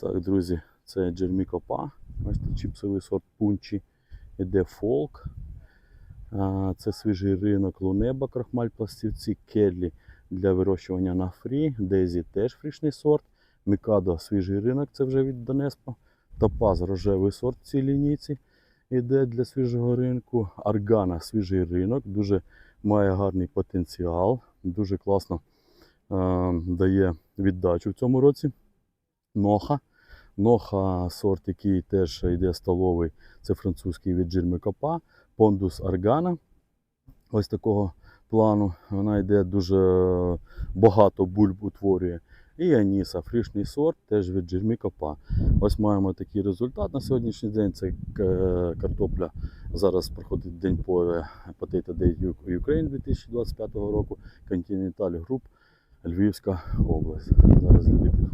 Так, друзі, це Джермі Копа. Бачите, чіпсовий сорт пунчі. Іде фолк. Це свіжий ринок Лунеба, крахмаль пластівці, келлі для вирощування на фрі. Дезі теж фрішний сорт. Мікадо свіжий ринок, це вже від Донеспа. Топаз рожевий сорт в цій лінійці. Іде для свіжого ринку. Аргана свіжий ринок, дуже має гарний потенціал, дуже класно е, дає віддачу в цьому році. Ноха. Ноха сорт, який теж йде столовий, це французький від Джирми Копа. Пондус Аргана. Ось такого плану. Вона йде дуже багато бульб утворює. І Аніса, фрішний сорт, теж від Джермі Копа. Ось маємо такий результат на сьогоднішній день. Це картопля. Зараз проходить день поле Potato Day Ukraine 2025 року. Continental Group, Львівська область. Зараз люди дивитися.